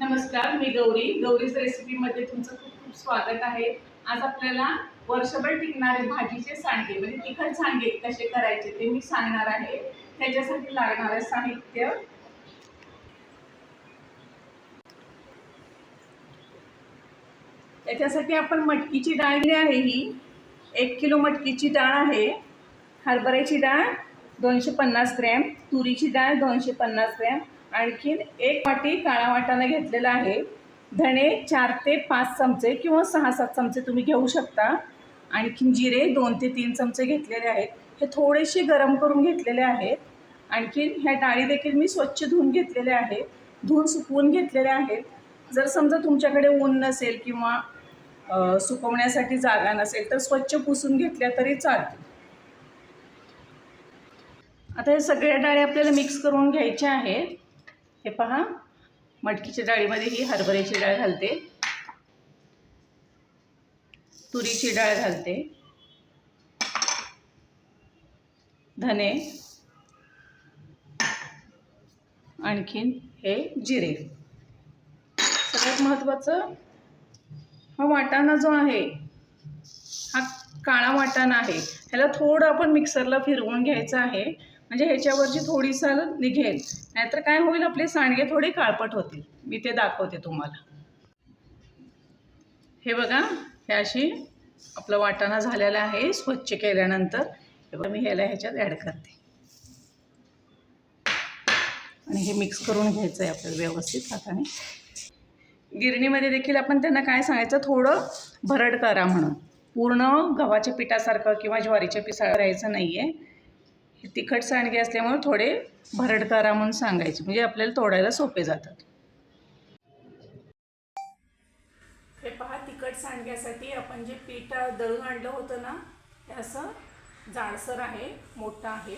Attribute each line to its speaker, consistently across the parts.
Speaker 1: नमस्कार मी गौरी. गौरीच रेसिपीमध्ये तुमचं खूप खूप स्वागत आहे. आज आपल्याला वर्षभर टिकणारे भाजीचे सांडगे म्हणजे तिखट सांडगे कसे करायचे ते मी सांगणार आहे. त्याच्यासाठी लागणारे साहित्य त्याच्यासाठी आपण मटकीची डाळ जी आहे ही. एक किलो मटकीची डाळ आहे. हरभऱ्याची डाळ दोनशे पन्नास ग्रॅम तुरीची डाळ दोनशे पन्नास ग्रॅम आणखीन एक वाटी काळा वाटाणा घेतलेला आहे. धणे चार ते पाच चमचे किंवा सहा सात चमचे तुम्ही घेऊ शकता. आणखीन जिरे दोन ते तीन चमचे घेतलेले आहेत. हे थोडेसे गरम करून घेतलेले आहेत. आणखीन ह्या डाळी देखील मी स्वच्छ धुवून घेतलेल्या आहेत. धुवून सुकवून घेतलेल्या आहेत. जर समजा तुमच्याकडे ऊन नसेल किंवा सुकवण्यासाठी जागा नसेल तर स्वच्छ पुसून घेतल्या तरी चालतील. आता हे सगळ्या डाळी आपल्याला मिक्स करून घ्यायच्या आहेत. हे पहा. मटकीच्या डाळीमध्ये ही हरभऱ्याची डाळ घालते. तुरीची डाळ घालते. धने. आणखीन हे जिरे. सगळ्यात महत्त्वाचं हा वाटाणा जो आहे हा काळा वाटाणा आहे ह्याला थोडं आपण मिक्सरला फिरवून घ्यायचं आहे. म्हणजे ह्याच्यावरची थोडी साल निघेल. नाहीतर काय होईल आपले सांडगे थोडे काळपट होतील. मी ते दाखवते तुम्हाला. हे बघा हे अशी आपला वाटाणा झालेला आहे स्वच्छ केल्यानंतर. हे बघा मी ह्याला ह्याच्यात ॲड करते. आणि हे मिक्स करून घ्यायचं आहे आपल्याला व्यवस्थित हाताने. गिरणीमध्ये देखील आपण त्यांना काय सांगायचं थोडं भरड करा म्हणून. पूर्ण गव्हाच्या पिठासारखं किंवा ज्वारीच्या पिठा करायचं नाही आहे तिखट सांडगे असल्यामुळे थोडे भरड करा म्हणून सांगायचे. म्हणजे आपल्याला तोडायला सोपे जातात. हे पहा तिखट सांडग्यासाठी आपण जे पीठ दळून आणलं होतं ना ते असं जाडसर आहे मोठं आहे.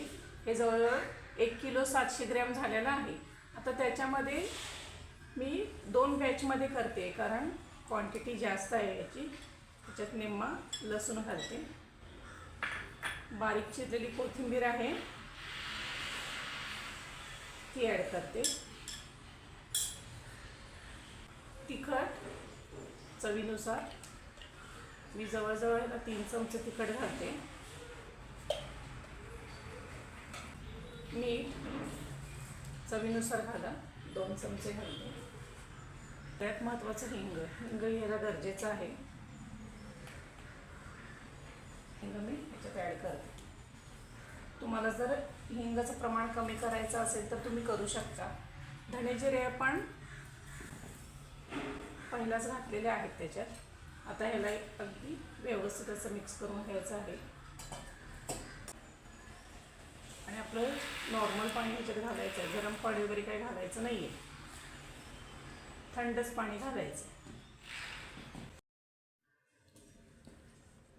Speaker 1: हे जवळजवळ एक किलो सातशे ग्रॅम झालेलं आहे. आता त्याच्यामध्ये मी दोन बॅचमध्ये करते कारण क्वांटिटी जास्त आहे याची. त्याच्यात निम्मा लसूण घालते. बारीक चिरलेली कोथिंबीर आहे. ती ॲड करते. तिखट चवीनुसार. मी जवळजवळ तीन चमचे तिखट घालते. मीठ चवीनुसार घाला. दोन चमचे घालते. सगळ्यात महत्त्वाचं हिंग. हिंग ह्याला गरजेचं आहे. हिंग मी करते. तुम्हाला जर हिंगाचं प्रमाण कमी करायचं असेल तर तुम्ही करू शकता. धने जिरे आपण पहिलाच घातलेले आहेत त्याच्यात. आता ह्याला अगदी व्यवस्थित असं मिक्स करून घ्यायचं आहे. आणि आपलं नॉर्मल पाणी ह्याच्यात घालायचं. आहे गरम पाणी वगैरे काही घालायचं नाही आहे थंडच पाणी घालायचं.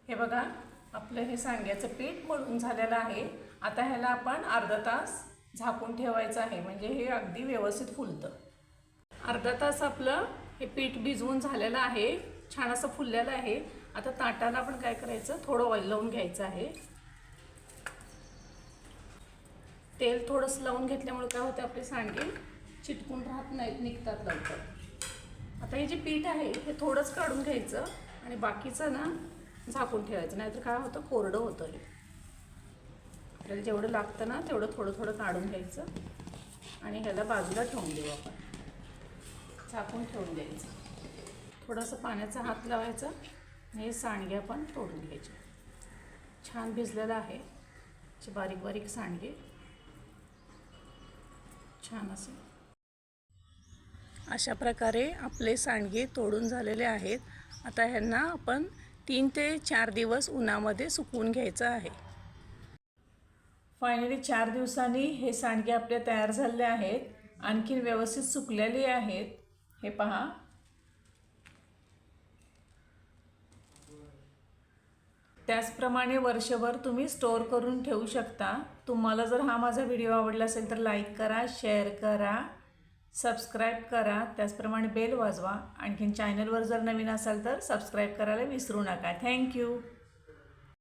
Speaker 1: हे बघा आपलं हे सांग्याचं पीठ मळून झालेलं आहे. आता ह्याला आपण अर्धा तास झाकून ठेवायचं आहे. म्हणजे हे अगदी व्यवस्थित फुलतं. अर्धा तास आपलं हे पीठ भिजवून झालेलं आहे. छान असं फुललेलं आहे. आता ताटाला आपण काय करायचं? थोडं ऑइल लावून घ्यायचं आहे. तेल थोडंसं लावून घेतल्यामुळे काय होतं आपले सांडगे चिटकून राहत नाहीत निघतात लवकर. आता हे जे पीठ आहे हे थोडंच काढून घ्यायचं आणि बाकीचं ना झाकून ठेवायचं नाहीतर काय होतं कोरडं होतं हे. आपल्याला जेवढं लागतं ना तेवढं थोडं थोडं काढून घ्यायचं आणि ह्याला बाजूला ठेवून देऊ आपण. झाकून ठेवून द्यायचं. थोडंसं पाण्याचा हात लावायचा आणि हे सांडगे आपण तोडून घ्यायचे. छान भिजलेलं आहे. बारीक बारीक सांडगे. छान असे. अशा प्रकारे आपले सांडगे तोडून झालेले आहेत. आता ह्यांना आपण तीन ते चार दिवस उन्हामध्ये सुकवून घ्यायचं आहे. फायनली चार दिवसांनी हे सांडगे आपले तयार झालेले आहेत. आणखीन व्यवस्थित सुकलेले आहेत. हे पहा. त्याचप्रमाणे वर्षभर तुम्ही स्टोअर करून ठेवू शकता. तुम्हाला जर हा माझा व्हिडिओ आवडला असेल तर लाईक करा शेअर करा. सबस्क्राईब करा त्याचप्रमाणे बेल वाजवा. आणखीन चॅनलवर जर नवीन असाल तर सबस्क्राईब करायला विसरू नका. थँक्यू